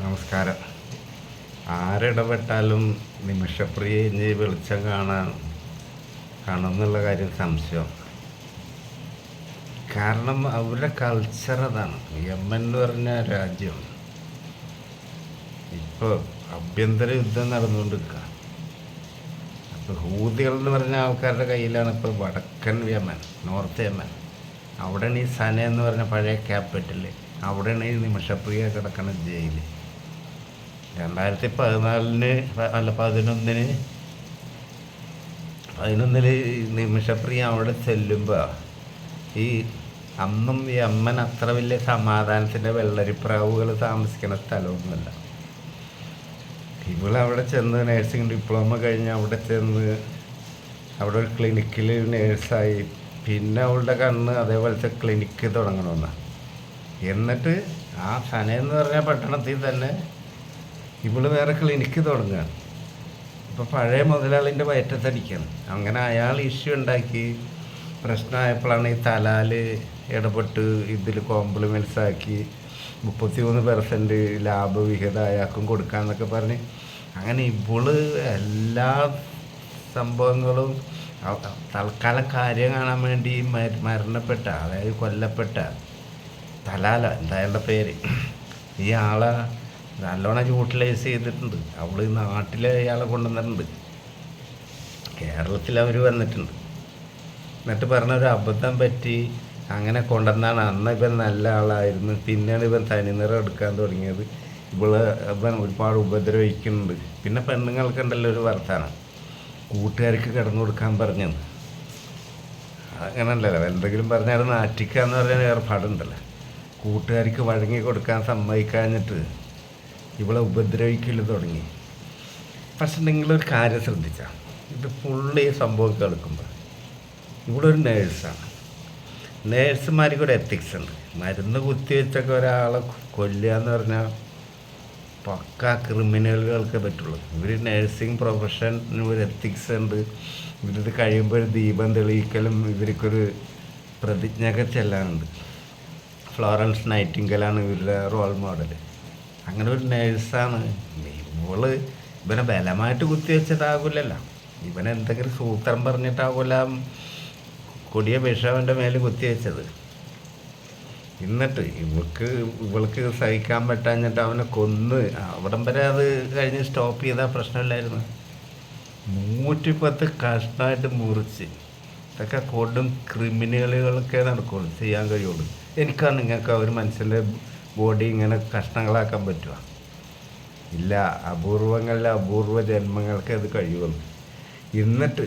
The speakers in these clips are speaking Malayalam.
നമസ്കാരം. ആരിടപെട്ടാലും നിമിഷപ്രിയ ഇനി വെളിച്ചം കാണാൻ കാണുമെന്നുള്ള കാര്യം സംശയം. കാരണം അവരുടെ കൾച്ചർ അതാണ്. യമൻ എന്ന് പറഞ്ഞ രാജ്യം. ഇപ്പോൾ ആഭ്യന്തര യുദ്ധം നടന്നുകൊണ്ടിരിക്കുക അപ്പോൾ ഹൂതികൾ എന്ന് പറഞ്ഞ ആൾക്കാരുടെ കയ്യിലാണ് ഇപ്പോൾ വടക്കൻ യമൻ നോർത്ത് യമൻ. അവിടെയാണ് ഈ സന എന്ന് പറഞ്ഞ പഴയ ക്യാപിറ്റൽ അവിടെയാണ് ഈ നിമിഷപ്രിയ കിടക്കുന്ന ജയിൽ രണ്ടായിരത്തി പതിനാലിന് അല്ല പതിനൊന്നിന് പതിനൊന്നിൽ നിമിഷപ്രിയ അവിടെ ചെല്ലുമ്പോൾ ഈ അന്നും ഈ അമ്മൻ അത്ര വലിയ സമാധാനത്തിന്റെ വെള്ളരിപ്രാവുകൾ താമസിക്കുന്ന സ്ഥലമൊന്നുമല്ല. ഇവളവിടെ ചെന്ന് നേഴ്സിംഗ് ഡിപ്ലോമ കഴിഞ്ഞ് അവിടെ ചെന്ന് അവിടെ ഒരു ക്ലിനിക്കിൽ നേഴ്സായി. പിന്നെ അവളുടെ കണ്ണ് അതേപോലത്തെ ക്ലിനിക്ക് തുടങ്ങണമെന്ന് എന്നിട്ട് ആ സനയെന്ന് പറഞ്ഞ പട്ടണത്തിൽ തന്നെ ഇവൾ വേറെ ക്ലിനിക്ക് തുടങ്ങുകയാണ് ഇപ്പോൾ പഴയ മുതലാളിന്റെ വയറ്റത്തടിക്കാണ്. അങ്ങനെ അയാൾ ഇഷ്യൂ ഉണ്ടാക്കി. പ്രശ്നമായപ്പോഴാണ് ഈ തലാൽ ഇടപെട്ട് ഇതിൽ കോംപ്ലിമെന്റ്സ് ആക്കി. മുപ്പത്തി മൂന്ന് പെർസെന്റ് ലാഭവിഹിത അയാൾക്കും കൊടുക്കാമെന്നൊക്കെ പറഞ്ഞ്. അങ്ങനെ ഇവൾ എല്ലാ സംഭവങ്ങളും തൽക്കാല തൽക്കാലം കാര്യം കാണാൻ വേണ്ടി മരണപ്പെട്ട അതായത് കൊല്ലപ്പെട്ട തലാല എന്തായാലും പേര്? ഈ ആളെ നല്ലോണം യൂട്ടിലൈസ് ചെയ്തിട്ടുണ്ട്. അവൾ നാട്ടിലെ ഇയാളെ കൊണ്ടുവന്നിട്ടുണ്ട്. കേരളത്തിൽ അവർ വന്നിട്ടുണ്ട്. എന്നിട്ട് പറഞ്ഞ ഒരു അബദ്ധം പറ്റി അങ്ങനെ കൊണ്ടുവന്നാണ്. അന്ന് ഇവൻ നല്ല ആളായിരുന്നു. പിന്നെയാണ് ഇവൻ തനിനിറം എടുക്കാൻ തുടങ്ങിയത്. ഇവൾ ഇവൻ ഒരുപാട് ഉപദ്രവിക്കുന്നുണ്ട്. പിന്നെ പെണ്ണുങ്ങൾക്കുണ്ടല്ലോ ഒരു വർത്താനം. കൂട്ടുകാർക്ക് കിടന്നു കൊടുക്കാൻ പറഞ്ഞത്. അങ്ങനല്ലല്ലോ എന്തെങ്കിലും പറഞ്ഞാൽ നാറ്റിക്കുക എന്ന് വേറെ ഏർപ്പാടുണ്ടല്ലോ കൂട്ടുകാർക്ക് വഴങ്ങി കൊടുക്കാൻ സമ്മതിക്കാഞ്ഞിട്ട് ഇവളെ ഉപദ്രവിക്കൽ തുടങ്ങി. പക്ഷെ നിങ്ങളൊരു കാര്യം ശ്രദ്ധിച്ച. ഇത് ഫുള്ള് ഈ സംഭവം കേൾക്കുമ്പോൾ ഇവിടെ ഒരു നേഴ്സാണ് നേഴ്സുമാർക്ക് ഒരു എത്തിക്സ് ഉണ്ട്. മരുന്ന് കുത്തിവെച്ചൊക്കെ ഒരാളെ കൊല്ലുക എന്ന് പറഞ്ഞാൽ പക്ക ക്രിമിനലുകൾക്ക് പറ്റുള്ളൂ. ഇവർ നേഴ്സിംഗ് പ്രൊഫഷന് ഒരു എത്തിക്സ് ഉണ്ട്. ഇവരിത് കഴിയുമ്പോൾ ഒരു ദീപം തെളിയിക്കലും ഇവർക്കൊരു പ്രതിജ്ഞയൊക്കെ ചെല്ലാനുണ്ട്. ഫ്ലോറൻസ് നൈറ്റിങ്കലാണ് ഇവരുടെ റോൾ മോഡൽ അങ്ങനെ ഒരു നേഴ്സാണ്. ഇവൾ ഇവനെ ബലമായിട്ട് കുത്തിവെച്ചിട്ടാകില്ലല്ലോ ഇവൻ എന്തെങ്കിലും സൂത്രം പറഞ്ഞിട്ടാകില്ല കൊടിയ വിഷവന്റെ മേലെ കുത്തിവെച്ചത് എന്നിട്ട് ഇവൾക്ക് ഇവൾക്ക് സഹിക്കാൻ പറ്റാഞ്ഞിട്ട് അവനെ കൊന്ന്. അവിടം വരെ അത് കഴിഞ്ഞ് സ്റ്റോപ്പ് ചെയ്താൽ പ്രശ്നമില്ലായിരുന്നു. നൂറ്റി പത്ത് കഷ്ണമായിട്ട് മുറിച്ച്. ഇതൊക്കെ കൊടും ക്രിമിനലുകളൊക്കെ നടക്കുള്ളൂ. ചെയ്യാൻ കഴിയുള്ളൂ. എനിക്കാണ് നിങ്ങൾക്ക് ഒരു മനുഷ്യന്റെ ബോഡി ഇങ്ങനെ കഷ്ണങ്ങളാക്കാൻ പറ്റുക ഇല്ല അപൂർവങ്ങളിലെ അപൂർവ ജന്മങ്ങൾക്ക് അത് കഴിയുള്ളൂ എന്നിട്ട്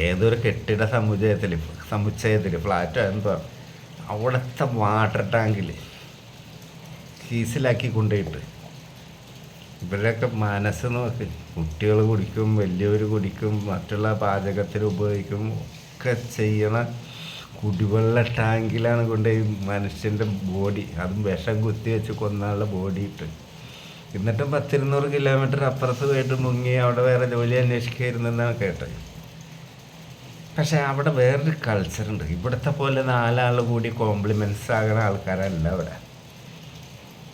ഏതൊരു കെട്ടിട സമുച്ചയത്തിൽ സമുച്ചയത്തിൽ ഫ്ലാറ്റോ എന്തോ അവിടുത്തെ വാട്ടർ ടാങ്കിൽ കീസിലാക്കി കൊണ്ടുപോയിട്ട് ഇവരുടെയൊക്കെ മനസ്സ് നോക്ക്. കുട്ടികൾ കുടിക്കും വലിയവർ കുടിക്കും മറ്റുള്ള പാചകത്തിൽ ഉപയോഗിക്കും ഒക്കെ ചെയ്യണ കുടിവെള്ള ടാങ്കിലാണ് കൊണ്ടുപോയി മനുഷ്യന്റെ ബോഡി. അതും വിഷം കുത്തി വെച്ച് കൊന്നാനുള്ള ബോഡി ഇട്ട്. എന്നിട്ടും പത്തിരുന്നൂറ് കിലോമീറ്റർ അപ്പുറത്ത് പോയിട്ട് മുങ്ങി അവിടെ വേറെ ജോലി അന്വേഷിക്കായിരുന്നെന്നാണ് കേട്ടത്. പക്ഷേ അവിടെ വേറൊരു കൾച്ചറുണ്ട് ഇവിടുത്തെ പോലെ നാലാൾ കൂടി കോംപ്ലിമെന്റ്സ് ആകുന്ന ആൾക്കാരല്ല അവിടെ.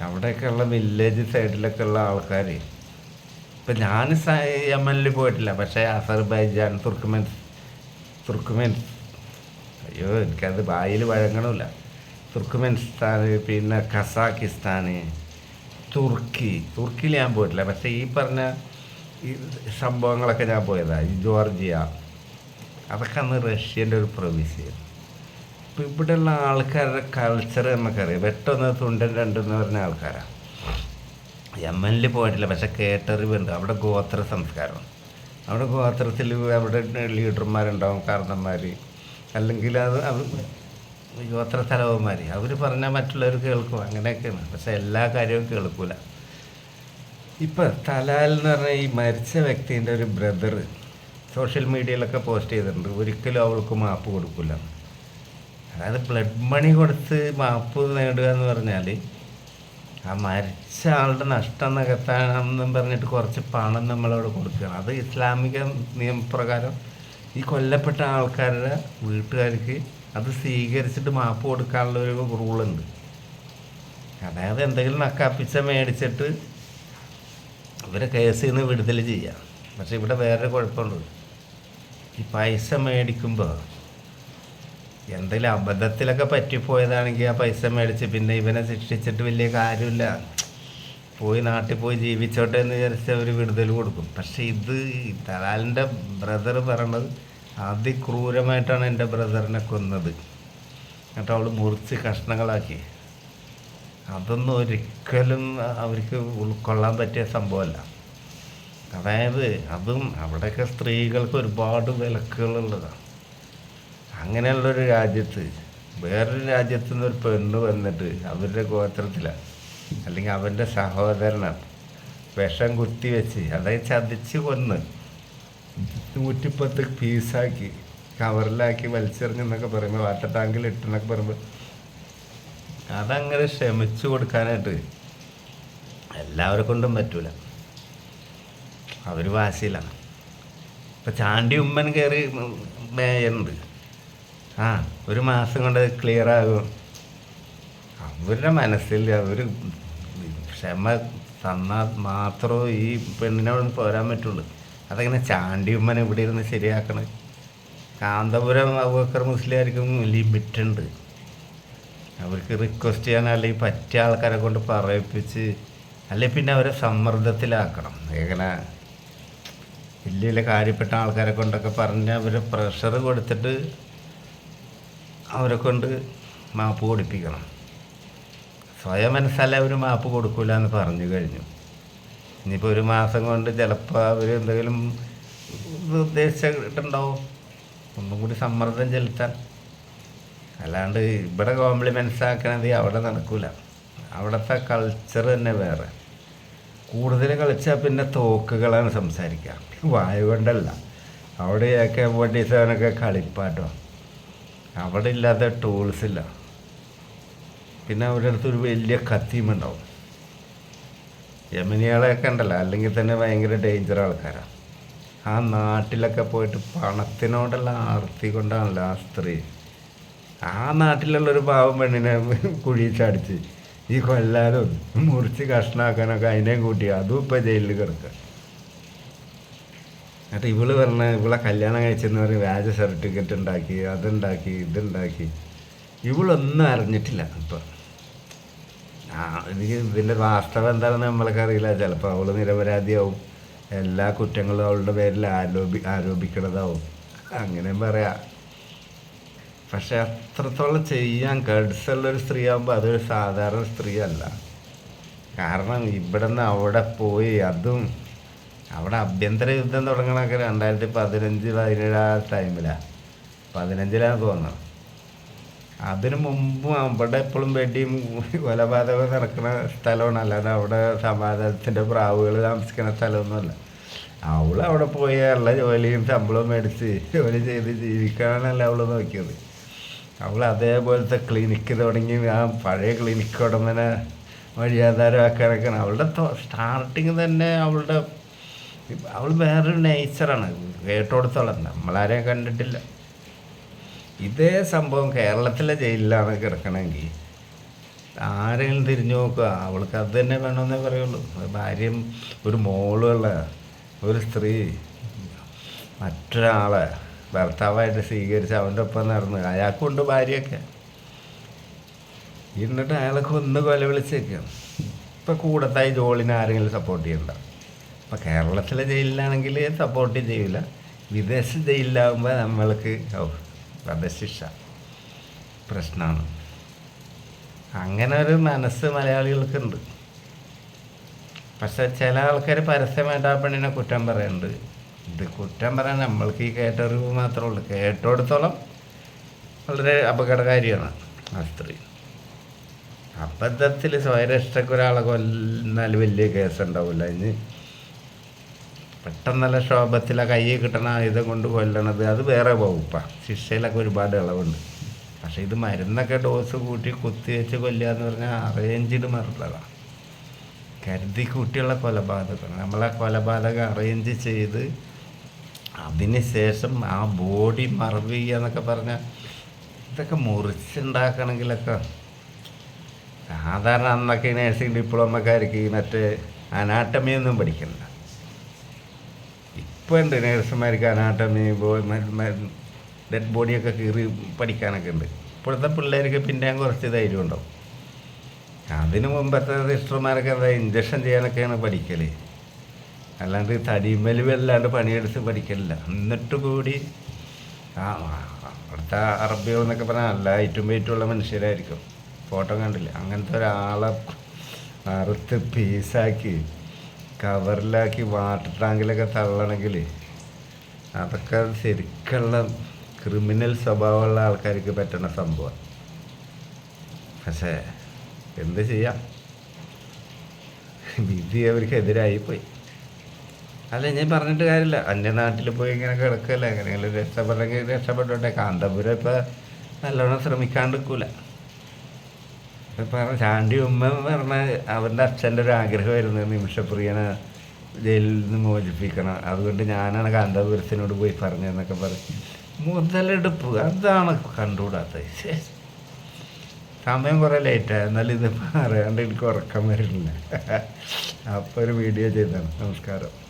അവിടെയൊക്കെയുള്ള വില്ലേജ് സൈഡിലൊക്കെ ഉള്ള ആൾക്കാർ ഇപ്പം ഞാൻ യമനിൽ പോയിട്ടില്ല. പക്ഷേ അസർബൈജാൻ തുർക്കുമെൻ തുർക്കുമെൻ അയ്യോ എനിക്കത് വായിൽ വഴങ്ങണമില്ല. തുർക്കുമെനിസ്ഥാൻ പിന്നെ കസാക്കിസ്ഥാൻ തുർക്കി. തുർക്കിയിൽ ഞാൻ പോയിട്ടില്ല. പക്ഷേ ഈ പറഞ്ഞ ഈ സംഭവങ്ങളൊക്കെ ഞാൻ പോയതാണ് ഈ ജോർജിയ. അതൊക്കെ അന്ന് റഷ്യന്റെ ഒരു പ്രവിശ്യായിരുന്നു ഇപ്പം ഇവിടെയുള്ള ആൾക്കാരുടെ കൾച്ചർ നമുക്കറിയാം വെട്ടൊന്ന് തുണ്ടൻ രണ്ടെന്ന് പറഞ്ഞ ആൾക്കാരാണ് യമനിൽ പോയിട്ടില്ല പക്ഷെ കേട്ടറിവുണ്ട് അവിടെ ഗോത്ര സംസ്കാരം അവിടെ ഗോത്രത്തിൽ അവിടെ ലീഡർമാരുണ്ടാവും കാരണന്മാർ അല്ലെങ്കിൽ അത് ഗോത്ര തലവന്മാർ അവർ പറഞ്ഞാൽ മറ്റുള്ളവർ കേൾക്കും. അങ്ങനെയൊക്കെയാണ്. പക്ഷെ എല്ലാ കാര്യവും കേൾക്കൂല. ഇപ്പം തലാൽ എന്ന് പറഞ്ഞാൽ ഈ മരിച്ച വ്യക്തിന്റെ ഒരു ബ്രദർ സോഷ്യൽ മീഡിയയിലൊക്കെ പോസ്റ്റ് ചെയ്തിട്ടുണ്ട്. ഒരിക്കലും അവൾക്ക് മാപ്പ് കൊടുക്കില്ല അതായത് ബ്ലഡ് മണി കൊടുത്ത് മാപ്പ് നേടുക എന്ന് പറഞ്ഞാൽ ആ മരിച്ച ആളുടെ നഷ്ടം നികത്താണെന്നും പറഞ്ഞിട്ട് കുറച്ച് പണം നമ്മളവിടെ കൊടുക്കുകയാണ്. അത് ഇസ്ലാമിക നിയമപ്രകാരം ഈ കൊല്ലപ്പെട്ട ആൾക്കാരുടെ വീട്ടുകാർക്ക് അത് സ്വീകരിച്ചിട്ട് മാപ്പ് കൊടുക്കാനുള്ള ഒരു റൂളുണ്ട്. അതായത് എന്തെങ്കിലും നക്കാപ്പിച്ച മേടിച്ചിട്ട് ഇവരെ കേസിൽ നിന്ന് വിടുതൽ ചെയ്യാം. പക്ഷെ ഇവിടെ വേറൊരു കുഴപ്പമുണ്ട്. ഈ പൈസ മേടിക്കുമ്പോൾ എന്തെങ്കിലും അബദ്ധത്തിലൊക്കെ പറ്റിപ്പോയതാണെങ്കിൽ ആ പൈസ മേടിച്ച് പിന്നെ ഇവനെ ശിക്ഷിച്ചിട്ട് വലിയ കാര്യമില്ല. പോയി നാട്ടിൽ പോയി ജീവിച്ചോട്ടെ എന്ന് വിചാരിച്ച് അവർ വിടുതൽ കൊടുക്കും. പക്ഷെ ഇത് തലാലിന്റെ ബ്രദർ പറയണത് അതിക്രൂരമായിട്ടാണ് എന്റെ ബ്രദറിനെ കൊന്നത്. എന്നിട്ട് അവൾ മുറിച്ച് കഷ്ണങ്ങളാക്കി. അതൊന്നും ഒരിക്കലും അവർക്ക് ഉൾക്കൊള്ളാൻ പറ്റിയ സംഭവമല്ല. അതായത് അതും അവിടെയൊക്കെ സ്ത്രീകൾക്ക് ഒരുപാട് വിലക്കുകളുള്ളതാണ് അങ്ങനെയുള്ളൊരു രാജ്യത്ത് വേറൊരു രാജ്യത്തു നിന്ന് ഒരു പെണ്ണ് വന്നിട്ട് അവരുടെ ഗോത്രത്തിലാണ് അല്ലെങ്കിൽ അവന്റെ സഹോദരനാണ് വിഷം കുത്തി വെച്ച് അതായത് ചതിച്ച് കൊന്ന് നൂറ്റിപ്പത്ത് പീസാക്കി കവറിലാക്കി വലിച്ചെറിഞ്ഞെന്നൊക്കെ പറയുമ്പോൾ വാട്ടർ ടാങ്കിൽ ഇട്ടെന്നൊക്കെ പറയുമ്പോൾ അതങ്ങനെ ക്ഷമിച്ചു കൊടുക്കാനായിട്ട് എല്ലാവരെ കൊണ്ടും പറ്റൂല. അവർ വാശിയിലാണ് ഇപ്പം ചാണ്ടി ഉമ്മൻ കയറി മേയുണ്ട് ആ ഒരു മാസം കൊണ്ട് ക്ലിയർ ആകും. അവരുടെ മനസ്സിൽ അവർ ക്ഷമ തന്നാൽ മാത്രമേ ഈ പെണ്ണിനെ പോരാൻ പറ്റുള്ളൂ. അതങ്ങനെ ചാണ്ടി ഉമ്മനെ ഇവിടെ ഇരുന്ന് ശരിയാക്കണം. കാന്തപുരം അബൂബക്കർ മുസ്ലിയാർക്കും ലിമിറ്റ് ഉണ്ട് അവർക്ക് റിക്വസ്റ്റ് ചെയ്യാൻ അല്ലെങ്കിൽ പറ്റിയ ആൾക്കാരെ കൊണ്ട് പറയിപ്പിച്ച് അല്ലെങ്കിൽ പിന്നെ അവരെ സമ്മർദ്ദത്തിലാക്കണം. എങ്ങനെ വലിയ വലിയ കാര്യപ്പെട്ട ആൾക്കാരെ കൊണ്ടൊക്കെ പറഞ്ഞ് അവരെ പ്രഷർ കൊടുത്തിട്ട് അവരെ കൊണ്ട് മാപ്പ് കൊടുപ്പിക്കണം. സ്വയം മനസ്സല്ല മാപ്പ് കൊടുക്കൂല എന്ന് പറഞ്ഞു കഴിഞ്ഞു. ഇനിയിപ്പോൾ ഒരു മാസം കൊണ്ട് ചിലപ്പോൾ അവർ എന്തെങ്കിലും ഉദ്ദേശിച്ചിട്ടുണ്ടാവും ഒന്നും കൂടി സമ്മർദ്ദം ചെലുത്താൻ. അല്ലാണ്ട് ഇവിടെ കോംപ്ലിമെൻസ് ആക്കണത് അവിടെ നടക്കൂല. അവിടുത്തെ കൾച്ചർ തന്നെ വേറെ. കൂടുതൽ കളിച്ചാൽ പിന്നെ തോക്കുകളാണ് സംസാരിക്കുക വായു കൊണ്ടല്ല. അവിടെയൊക്കെ ഫോർട്ടി സെവനൊക്കെ കളിപ്പാട്ടോ. അവിടെ ഇല്ലാത്ത ടൂൾസ് ഇല്ല. പിന്നെ അവരുടെ ഒരു വലിയ കത്തിയും ഉണ്ടാവും യമനികളെയൊക്കെ ഉണ്ടല്ലോ അല്ലെങ്കിൽ തന്നെ ഭയങ്കര ഡേഞ്ചർ ആൾക്കാരാണ് ആ നാട്ടിലൊക്കെ പോയിട്ട് പണത്തിനോടുള്ള ആർത്തി കൊണ്ടാണല്ലോ ആ സ്ത്രീ. ആ നാട്ടിലുള്ളൊരു പാവം പെണ്ണിനെ കുഴി ചാടിച്ച് ഈ കൊല്ലാനും മുറിച്ച് കഷ്ണാക്കാനൊക്കെ അതിനെയും കൂട്ടി. അതും ഇപ്പോൾ ജയിലിൽ കിടക്കുക എന്നിട്ട് ഇവൾ പറഞ്ഞ ഇവളെ കല്യാണം കഴിച്ചെന്ന് പറഞ്ഞ് വ്യാജ സർട്ടിഫിക്കറ്റ് ഉണ്ടാക്കി അതുണ്ടാക്കി ഇതുണ്ടാക്കി. ഇവളൊന്നും അറിഞ്ഞിട്ടില്ല എനിക്ക് ഇതിന്റെ വാസ്തവം എന്താണെന്ന് നമ്മൾക്ക് അറിയില്ല. ചിലപ്പോൾ അവൾ നിരപരാധിയാവും. എല്ലാ കുറ്റങ്ങളും അവളുടെ പേരിൽ ആരോപി ആരോപിക്കണതാവും. അങ്ങനെ പറയാം. പക്ഷെ അത്രത്തോളം ചെയ്യാൻ ഗഡ്സുള്ളൊരു സ്ത്രീ ആകുമ്പോൾ അതൊരു സാധാരണ സ്ത്രീ അല്ല കാരണം ഇവിടെ നിന്ന് അവിടെ പോയി അതും അവിടെ ആഭ്യന്തര യുദ്ധം തുടങ്ങണൊക്കെ രണ്ടായിരത്തി പതിനഞ്ച് പതിനേഴ് ആ ടൈമിലാണ് പതിനഞ്ചിലാണ് തോന്നുന്നത്. അതിനു മുമ്പ് അവിടെ എപ്പോഴും വെടിയും കൊലപാതകം നടക്കുന്ന സ്ഥലമാണ്. അല്ലാതെ അവിടെ സമാധാനത്തിന്റെ പ്രാവുകൾ താമസിക്കുന്ന സ്ഥലമൊന്നുമല്ല. അവൾ അവിടെ പോയി ഉള്ള ജോലിയും ശമ്പളവും മേടിച്ച് ജോലി ചെയ്ത് ജീവിക്കാനല്ല അവൾ നോക്കിയത്. അവൾ അതേപോലത്തെ ക്ലിനിക്ക് തുടങ്ങി ആ പഴയ ക്ലിനിക്ക് ഉടമനെ വഴിയാധാരമാക്കാനൊക്കെയാണ് അവളുടെ സ്റ്റാർട്ടിങ് തന്നെ അവളുടെ അവൾ വേറൊരു നേച്ചറാണ് കേട്ടോടത്തോളം. നമ്മളാരെയും കണ്ടിട്ടില്ല. ഇതേ സംഭവം കേരളത്തിലെ ജയിലിലാണ് കിടക്കണമെങ്കിൽ ആരെങ്കിലും തിരിഞ്ഞു നോക്കുക. അവൾക്ക് അത് തന്നെ വേണമെന്നേ പറയുള്ളൂ. ഭാര്യയും ഒരു മോളുള്ള ഒരു സ്ത്രീ മറ്റൊരാളെ ഭർത്താവായിട്ട് സ്വീകരിച്ച് അവന്റെ ഒപ്പം നടന്ന് അയാൾക്കുണ്ട് ഭാര്യയൊക്കെ. എന്നിട്ട് അയാളെ കൊന്ന് കൊല വിളിച്ചേക്കാം. ഇപ്പം കൂടത്തായി ജോളിനെ ആരെങ്കിലും സപ്പോർട്ട് ചെയ്യണ്ട. ഇപ്പം കേരളത്തിലെ ജയിലിലാണെങ്കിൽ സപ്പോർട്ട് ചെയ്യില്ല. വിദേശ ജയിലിലാകുമ്പോൾ നമ്മൾക്ക് വധശിക്ഷ. പ്രശ്നമാണ് അങ്ങനെ ഒരു മനസ്സ് മലയാളികൾക്കുണ്ട്. പക്ഷെ ചില ആൾക്കാർ പരസ്യമായിട്ട് ആ പെണ്ണിനെ കുറ്റം പറയുന്നുണ്ട് ഇത് കുറ്റം പറയാൻ നമ്മൾക്ക് ഈ കേട്ടറിവ് മാത്രമേ ഉള്ളൂ. കേട്ടോടത്തോളം വളരെ അപകടകാരിയാണ് ആ സ്ത്രീ. അബദ്ധത്തിൽ സ്വയരക്ഷയ്ക്ക് ഒരാളെ കൊന്നാൽ വലിയ കേസ് ഉണ്ടാവില്ല ഇനി പെട്ടെന്നല്ല ശോഭത്തിലെ കയ്യിൽ കിട്ടണ ഇത് കൊണ്ട് കൊല്ലണത്. അത് വേറെ വകുപ്പ. ശിക്ഷയിലൊക്കെ ഒരുപാട് ഇളവുണ്ട്. പക്ഷേ ഇത് മരുന്നൊക്കെ ഡോസ് കൂട്ടി കുത്തിവെച്ച് കൊല്ലുക എന്ന് പറഞ്ഞാൽ അറേഞ്ച്ഡ് മറുള്ളതാണ് കരുതി കൂട്ടിയുള്ള കൊലപാതകം. നമ്മളെ കൊലപാതകം അറേഞ്ച് ചെയ്ത് അതിന് ശേഷം ആ ബോഡി മറവ് ചെയ്യുക എന്നൊക്കെ പറഞ്ഞാൽ ഇതൊക്കെ മുറിച്ചുണ്ടാക്കണമെങ്കിലൊക്കെ സാധാരണ അന്നൊക്കെ നേഴ്സിംഗ് ഡിപ്ലോമക്കാർക്ക് മറ്റേ അനാട്ടമി ഒന്നും പഠിക്കണ്ട. ഇപ്പോൾ ഉണ്ട് നേഴ്സുമാർക്ക് അനാട്ടമി ഡെഡ് ബോഡിയൊക്കെ കീറി പഠിക്കാനൊക്കെ ഉണ്ട്. ഇപ്പോഴത്തെ പിള്ളേർക്ക് പിന്നെയും കുറച്ച് ധൈര്യം ഉണ്ടാവും. അതിന് മുമ്പത്തെ സിസ്റ്റർമാരൊക്കെ എന്താ ഇഞ്ചക്ഷൻ ചെയ്യാനൊക്കെയാണ് പഠിക്കൽ അല്ലാണ്ട് തടിമേൽ വല്ലാണ്ട് പണിയെടുത്ത് പഠിക്കലില്ല. എന്നിട്ട് കൂടി ആ അവിടുത്തെ അറബിയോ എന്നൊക്കെ പറഞ്ഞാൽ നല്ല ഐറ്റും വെയിറ്റുള്ള മനുഷ്യരായിരിക്കും. ഫോട്ടോ കണ്ടില്ല? അങ്ങനത്തെ ഒരാളെ അറുത്ത് പീസാക്കി കവറിലാക്കി വാട്ടർ ടാങ്കിലൊക്കെ തള്ളണമെങ്കിൽ അതൊക്കെ ശരിക്കുള്ള ക്രിമിനൽ സ്വഭാവമുള്ള ആൾക്കാർക്ക് പറ്റുന്ന സംഭവം. പക്ഷേ എന്ത് ചെയ്യാം? വിധി അവർക്കെതിരായി പോയി അല്ല ഞാൻ പറഞ്ഞിട്ട് കാര്യമില്ല. അന്യ നാട്ടിൽ പോയി ഇങ്ങനെ കിടക്കല്ല? എങ്ങനെയെങ്കിലും രക്ഷപ്പെടണമെങ്കിൽ രക്ഷപ്പെട്ടോട്ടെ കാന്തപുരം ഇപ്പം നല്ലോണം ശ്രമിക്കാണ്ട് ചാണ്ടി ഉമ്മ പറഞ്ഞ അവന്റെ അച്ഛന്റെ ഒരു ആഗ്രഹമായിരുന്നു നിമിഷപ്രിയനെ ജയിലിൽ നിന്ന് മോചിപ്പിക്കണം. അതുകൊണ്ട് ഞാനാണ് കാന്തപുരത്തിനോട് പോയി പറഞ്ഞതെന്നൊക്കെ പറഞ്ഞു മുതലെടുപ്പ്. അതാണ് കണ്ടുകൂടാത്തത്. ശ്ശേ. സമയം കുറേ ലേറ്റായി എന്നാലും ഇത് പറയാണ്ട് എനിക്ക് ഉറക്കം വരില്ല. അപ്പോൾ ഒരു വീഡിയോ ചെയ്താണ് നമസ്കാരം.